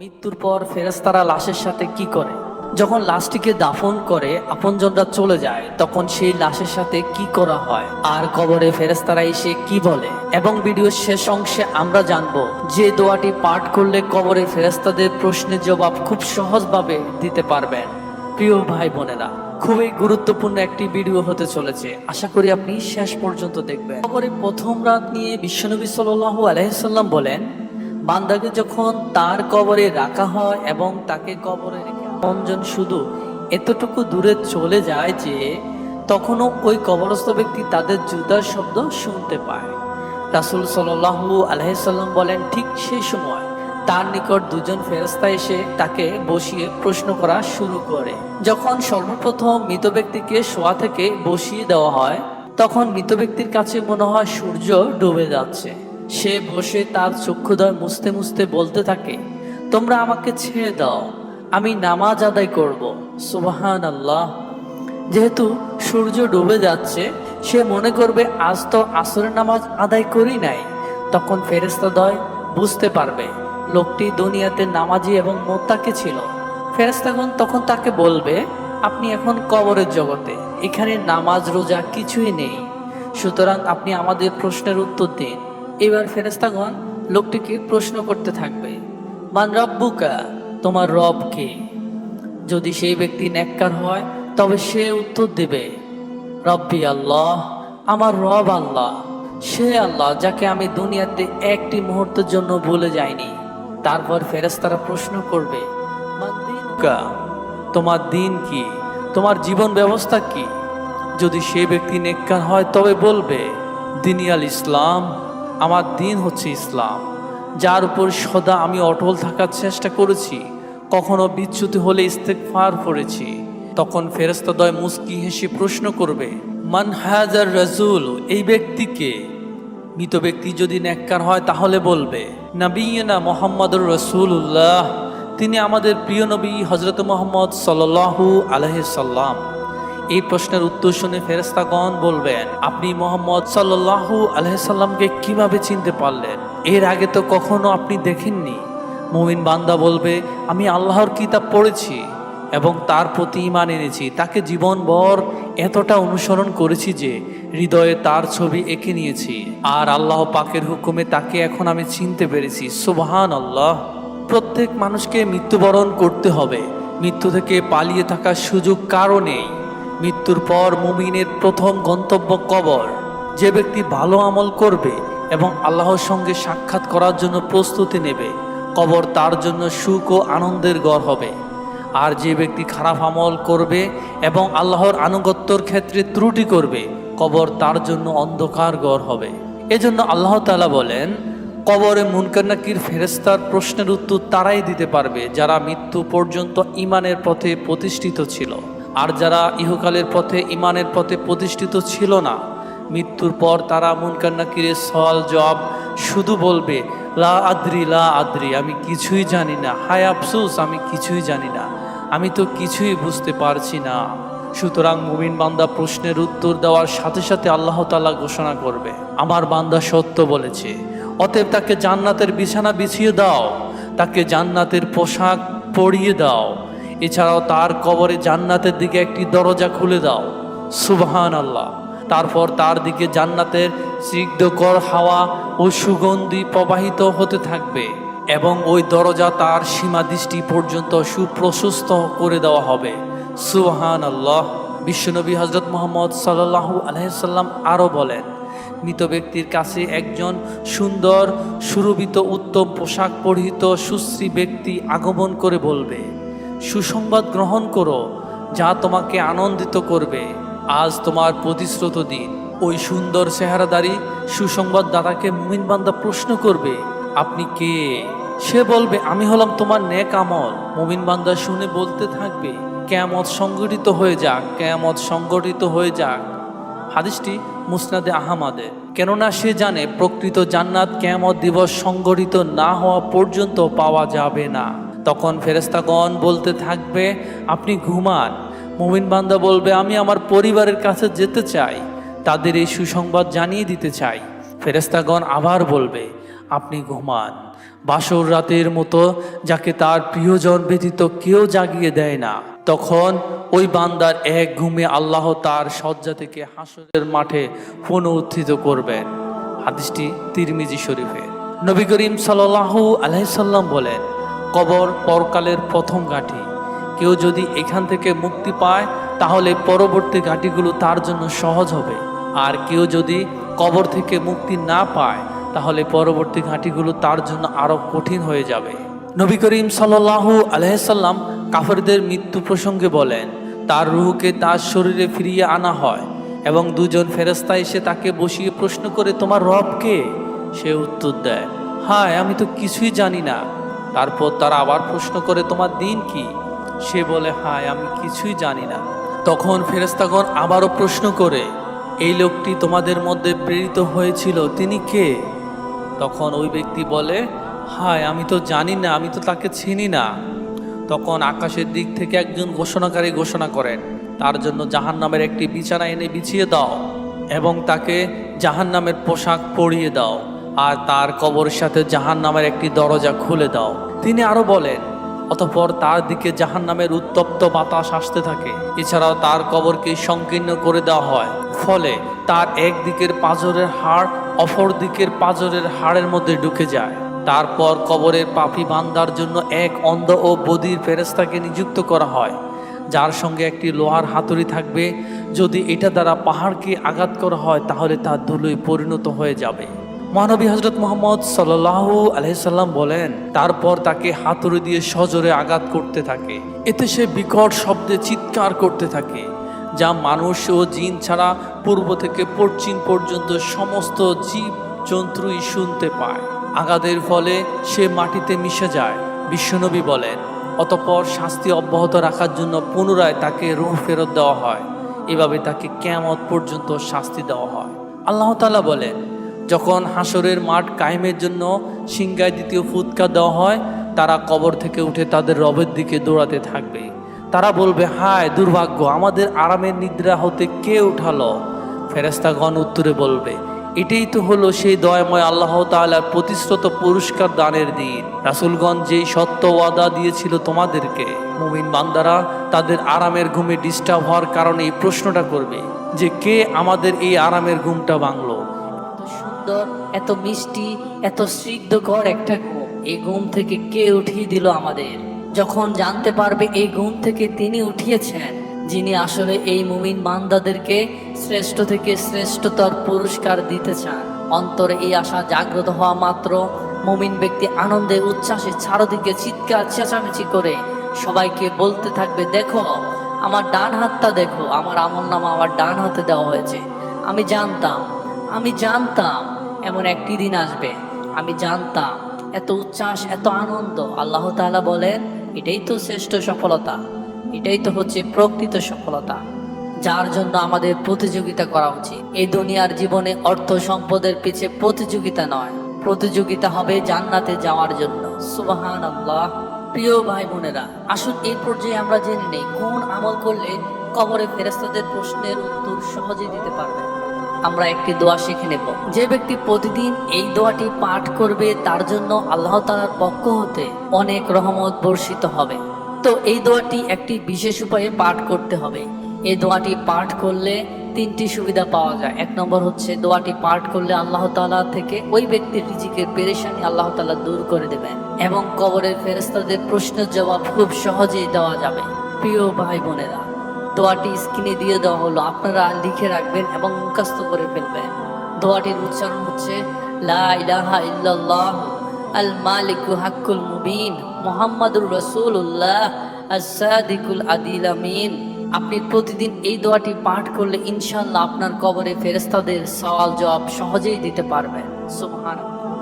মৃত্যুর পর ফেরেস্তারা লাশের সাথে কি করে? যখন লাশটিকে দাফন করে আপনজনরা চলে যায়, তখন সেই লাশের সাথে কি করা হয়? আর কবরে ফেরেস্তারা এসে কি বলে? এবং ভিডিওর শেষ অংশে আমরা জানব যে দোয়াটি পাঠ করলে কবরে ফেরেস্তাদের প্রশ্নের জবাব খুব সহজভাবে দিতে পারবেন। প্রিয় ভাই বোনেরা, খুবই গুরুত্বপূর্ণ একটি ভিডিও হতে চলেছে। আশা করি আপনি শেষ পর্যন্ত দেখবেন। কবরে প্রথম রাত নিয়ে বিশ্বনবী সাল্লাল্লাহু আলাইসাল্লাম বলেন বান্দাকে যখন তার কবরে রাখা হয় এবং তাকে কবরে রেখে আপনজন শুধু এতটুকু দূরে চলে যায় যে তখনও ওই কবরস্থ ব্যক্তি তাদের জুতার শব্দ শুনতে পায়। রাসুল সাল্লাহু আলহাম বলেন, ঠিক সেই সময় তার নিকট দুজন ফেরস্তা এসে তাকে বসিয়ে প্রশ্ন করা শুরু করে। যখন সর্বপ্রথম মৃত ব্যক্তিকে শোয়া থেকে বসিয়ে দেওয়া হয়, তখন মৃত ব্যক্তির কাছে মনে হয় সূর্য ডুবে যাচ্ছে। সে বসে তার চক্ষুদয় মুছতে মুছতে বলতে থাকে, তোমরা আমাকে ছেড়ে দাও, আমি নামাজ আদায় করব। সুবাহান আল্লাহ যেহেতু সূর্য ডুবে যাচ্ছে, সে মনে করবে, আজ তো আসরের নামাজ আদায় করি নাই। তখন ফেরেস্তাদয় বুঝতে পারবে, লোকটি দুনিয়াতে নামাজি এবং মোত্তাকে ছিল। ফেরেস্তাগণ তখন তাকে বলবে, আপনি এখন কবরের জগতে, এখানে নামাজ রোজা কিছুই নেই। সুতরাং আপনি আমাদের প্রশ্নের উত্তর দিন। এবার ফেরেস্তাগণ লোকটিকে প্রশ্ন করতে থাকবে, মান রব্বুকা, তোমার রব কে? যদি সেই ব্যক্তি নেককার হয়, তবে সে উত্তর দেবে, রব্বি আল্লাহ, আমার রব আল্লাহ। সে আল্লাহ যাকে আমি দুনিয়াতে একটি মুহূর্তের জন্য ভুলে যাইনি। তারপর ফেরেস্তারা প্রশ্ন করবে? তোমার দিন কি? তোমার জীবন ব্যবস্থা কি? যদি সে ব্যক্তি নেককার হয়, তবে বলবে, দিনিয়াল ইসলাম আমার দিন হচ্ছে ইসলাম, যার উপর সদা আমি অটল থাকার চেষ্টা করেছি, কখনো বিচ্যুতি হলে ইস্তেকফার করেছি তখন ফেরেস্তাদয় মুস্কি হেসে প্রশ্ন করবে, মান হাজার রাজুল এই ব্যক্তিকে। মৃত ব্যক্তি যদি নেককার হয় তাহলে বলবে নবীনা মোহাম্মদুর রসুল্লাহ তিনি আমাদের প্রিয় নবী হজরত মোহাম্মদ সাল্লাহু আলহাম এই প্রশ্নের উত্তর শুনে ফেরেস্তাগণ বলবেন, আপনি মোহাম্মদ সাল্লাহু আলহামকে কীভাবে চিনতে পারলেন? এর আগে তো কখনো আপনি দেখেননি। মুমিন বান্দা বলবে, আমি আল্লাহর কিতাব পড়েছি এবং তার প্রতি ইমান এনেছি। তাকে জীবনভর এতটা অনুসরণ করেছি যে হৃদয়ে তার ছবি এঁকে নিয়েছি। আর আল্লাহ পাকের হুকুমে তাকে এখন আমি চিনতে পেরেছি। সুবহান আল্লাহ প্রত্যেক মানুষকে মৃত্যুবরণ করতে হবে। মৃত্যু থেকে পালিয়ে থাকার সুযোগ কারণেই মৃত্যুর পর মুমিনের প্রথম গন্তব্য কবর। যে ব্যক্তি ভালো আমল করবে এবং আল্লাহর সঙ্গে সাক্ষাৎ করার জন্য প্রস্তুতি নেবে, কবর তার জন্য সুখ ও আনন্দের গড় হবে। আর যে ব্যক্তি খারাপ আমল করবে এবং আল্লাহর আনুগত্যর ক্ষেত্রে ত্রুটি করবে, কবর তার জন্য অন্ধকার গড় হবে। এজন্য আল্লাহ তালা বলেন, কবরে মুনকার নাকির ফেরেস্তার প্রশ্নের উত্তর তারাই দিতে পারবে যারা মৃত্যু পর্যন্ত ইমানের পথে প্রতিষ্ঠিত ছিল। আর যারা ইহকালের পথে ইমানের পথে প্রতিষ্ঠিত ছিল না, মৃত্যুর পর তারা মুনকার নাকিরের সওয়াল জবাব শুধু বলবে, লা আদ্রি লা আদ্রি, আমি কিছুই জানি না। হায় আফসোস, আমি কিছুই জানি না। আমি তো কিছুই বুঝতে পারছি না। সুতরাং মুমিন বান্দা প্রশ্নের উত্তর দেওয়ার সাথে সাথে আল্লাহ তাআলা ঘোষণা করবে, আমার বান্দা সত্য বলেছে। অতএব তাকে জান্নাতের বিছানা বিছিয়ে দাও, তাকে জান্নাতের পোশাক পরিয়ে দাও। এছাড়াও তার কবরে জান্নাতের দিকে একটি দরজা খুলে দাও। সুবহান আল্লাহ তারপর তার দিকে জান্নাতের স্নিগ্ধকর হাওয়া ও সুগন্ধি প্রবাহিত হতে থাকবে এবং ওই দরজা তার সীমা দৃষ্টি পর্যন্ত সুপ্রশস্ত করে দেওয়া হবে। সুবহান আল্লাহ বিশ্বনবী হজরত মোহাম্মদ সাল্লাহু আলহাম আরও বলেন, মৃত ব্যক্তির কাছে একজন সুন্দর, সুরভিত, উত্তম পোশাক পরিহিত সুশ্রী ব্যক্তি আগমন করে বলবে সুসংবাদ গ্রহণ করো, যা তোমাকে আনন্দিত করবে। আজ তোমার প্রতিশ্রুত দিন। ওই সুন্দর চেহারাদারি সুসংবাদ দাদাকে মুমিন বান্দা প্রশ্ন করবে, আপনি কে? সে বলবে, আমি হলাম তোমার নেক আমল। মুমিন বান্দা শুনে বলতে থাকবে, কেয়ামত সংগঠিত হয়ে যাক, কেয়ামত সংগঠিত হয়ে যাক। হাদিসটি মুসনাদে আহমাদে। কেননা সে জানে, প্রকৃত জান্নাত কেয়ামত দিবস সংগঠিত না হওয়া পর্যন্ত পাওয়া যাবে না। তখন ফেরেস্তাগণ বলতে থাকবে, আপনি ঘুমান। মুমিন বান্দা বলবে, আমি আমার পরিবারের কাছে যেতে চাই, তাদের এই সুসংবাদ জানিয়ে দিতে চাই। ফেরেস্তাগণ আবার বলবে, আপনি ঘুমান। বাসর রাতের মতো যাকে তার প্রিয়জন ব্যতীত কেউ জাগিয়ে দেয় না। তখন ওই বান্দার এক ঘুমে আল্লাহ তার শয্যা থেকে হাসরের মাঠে পুনরুত্থিত করবেন। হাদিসটি তিরমিজি শরীফে। নবী করিম সাল্লাহু আলাইসাল্লাম বলেন কবর পরকালের প্রথম ঘাঁটি। কেউ যদি এখান থেকে মুক্তি পায়, তাহলে পরবর্তী ঘাঁটিগুলো তার জন্য সহজ হবে। আর কেউ যদি কবর থেকে মুক্তি না পায়, তাহলে পরবর্তী ঘাঁটিগুলো তার জন্য আরও কঠিন হয়ে যাবে। নবী করিম সাল্লাহু আলহাম কাফেরদের মৃত্যু প্রসঙ্গে বলেন, তার রুহকে তার শরীরে ফিরিয়ে আনা হয় এবং দুজন ফেরেস্তা এসে তাকে বসিয়ে প্রশ্ন করে, তোমার রব কে সে উত্তর দেয়, হায়, আমি তো কিছুই জানি না। তারপর তারা আবার প্রশ্ন করে, তোমার দিন কি? সে বলে, হায়, আমি কিছুই জানি না। তখন ফেরেস্তাগণ আবারও প্রশ্ন করে, এই লোকটি তোমাদের মধ্যে প্রেরিত হয়েছিল, তিনি কে? তখন ওই ব্যক্তি বলে, হায়, আমি তো জানি না, আমি তো তাকে চিনি না। তখন আকাশের দিক থেকে একজন ঘোষণাকারী ঘোষণা করেন, তার জন্য জাহান নামের একটি বিছানা এনে বিছিয়ে দাও এবং তাকে জাহান নামের পোশাক পরিয়ে দাও। আর তার কবরের সাথে জাহান নামের একটি দরজা খুলে দাও। তিনি আরও বলেন, অতঃপর তার দিকে জাহান নামের উত্তপ্ত বাতাস আসতে থাকে। এছাড়াও তার কবরকে সংকীর্ণ করে দেওয়া হয়। ফলে তার এক দিকের পাঁজরের হাড় অপর দিকের পাঁজরের হাড়ের মধ্যে ঢুকে যায়। তারপর কবরের পাপি বান্দার জন্য এক অন্ধ ও বদির ফেরেস্তাকে নিযুক্ত করা হয়, যার সঙ্গে একটি লোহার হাতুড়ি থাকবে। যদি এটা দ্বারা পাহাড়কে আঘাত করা হয়, তাহলে তা ধুলোয় পরিণত হয়ে যাবে। মহানবী হজরত মোহাম্মদ সাল্লাহ আলহিসাল্লাম বলেন, তারপর তাকে হাতুড়ি দিয়ে সজোরে আঘাত করতে থাকে। এতে সে বিকট শব্দে চিৎকার করতে থাকে, যা মানুষ ও জিন ছাড়া পূর্ব থেকে পশ্চিম পর্যন্ত সমস্ত জীব জন্তুই শুনতে পায়। আঘাতের ফলে সে মাটিতে মিশে যায়, বিশ্বনবী বলেন। অতপর শাস্তি অব্যাহত রাখার জন্য পুনরায় তাকে রুহ ফেরত দেওয়া হয়। এভাবে তাকে কেমত পর্যন্ত শাস্তি দেওয়া হয়। আল্লাহ তালা বলেন যখন হাসরের মাঠ কায়েমের জন্য সিংগায় দ্বিতীয় ফুৎকা দেওয়া হয়, তারা কবর থেকে উঠে তাদের রবের দিকে দৌড়াতে থাকবে। তারা বলবে, হায় দুর্ভাগ্য, আমাদের আরামের নিদ্রা হতে কে উঠালো? ফেরেস্তাগণ উত্তরে বলবে, এটাই তো হলো সেই দয়াময় আল্লাহ তাআলার প্রতিশ্রুত পুরস্কার দানের দিন। রাসুলগঞ্জ যেই সত্য ওয়াদা দিয়েছিল তোমাদেরকে, মুমিন বান্দারা তাদের আরামের ঘুমে ডিস্টার্ব হওয়ার কারণে এই প্রশ্নটা করবে যে, কে আমাদের এই আরামের ঘুমটা এত সুন্দর, এত মিষ্টি, এত স্নিগ্ধকর একটা ঘুম। এই ঘুম থেকে কে উঠিয়ে দিল আমাদের? যখন জানতে পারবে এই ঘুম থেকে তিনি উঠিয়েছেন, যিনি আসলে এই মুমিন মান্দাদেরকে শ্রেষ্ঠ থেকে শ্রেষ্ঠতর পুরস্কার দিতে চান। অন্তরে এই আশা জাগ্রত হওয়া মাত্র মুমিন ব্যক্তি আনন্দে, উচ্ছ্বাসে, চারদিকে চিৎকার, চেঁচামেচি করে সবাইকে বলতে থাকবে, দেখো, আমার ডান হাতটা দেখো, আমার আমল নামা আমার ডান হাতে দেওয়া হয়েছে। আমি জানতাম আমি জানতাম এমন একটি দিন আসবে। আমি জানতাম এত উচ্ছ্বাস, এত আনন্দ। আল্লাহ তাআলা বলেন, এটাই তো শ্রেষ্ঠ সফলতা। এটাই তো হচ্ছে প্রকৃত সফলতা। যার জন্য আমাদের প্রতিযোগিতা করা উচিত। এই দুনিয়ার জীবনে অর্থ সম্পদের পিছে প্রতিযোগিতা নয়। প্রতিযোগিতা হবে জান্নাতে যাওয়ার জন্য। সুবাহান আল্লাহ প্রিয় ভাই বোনেরা, আসুন এই পর্যায়ে আমরা জেনে নেই, কোন আমল করলে কবরে ফেরেস্তাদের প্রশ্নের উত্তর সহজে দিতে পারবে আমরা একটি দোয়া শিখে নেব। যে ব্যক্তি প্রতিদিন এই দোয়াটি পাঠ করবে, তার জন্য আল্লাহ তালার পক্ষ হতে অনেক রহমত বর্ষিত হবে। তো এই দোয়াটি একটি বিশেষ উপায়ে পাঠ করতে হবে। এই দোয়াটি পাঠ করলে তিনটি সুবিধা পাওয়া যায়। এক নম্বর হচ্ছে, দোয়াটি পাঠ করলে আল্লাহ তালা থেকে ওই ব্যক্তির রিজিকের পেরেশানি আল্লাহ তালা দূর করে দেবেন এবং কবরের ফেরস্তাদের প্রশ্নের জবাব খুব সহজেই দেওয়া যাবে। প্রিয় ভাই বোনেরা দোয়াটি স্ক্রিনে দিয়ে দেওয়া হলো। আপনারা লিখে রাখবেন এবং মুখস্থ করে ফেলবেন। দোয়াটির উচ্চারণ হচ্ছে, লা ইলাহা ইল্লাল্লাহ, আল মালিকু হাক্কুল মুবিন, মুহাম্মাদুর রাসূলুল্লাহ, আস-সাদিকুল আদিল আমিন। আপনি প্রতিদিন এই দোয়াটি পাঠ করলে ইনশাআল্লাহ আপনার কবরে ফেরেশতাদের সওয়াল জবাব সহজেই দিতে পারবেন। সুবহানাল্লাহ।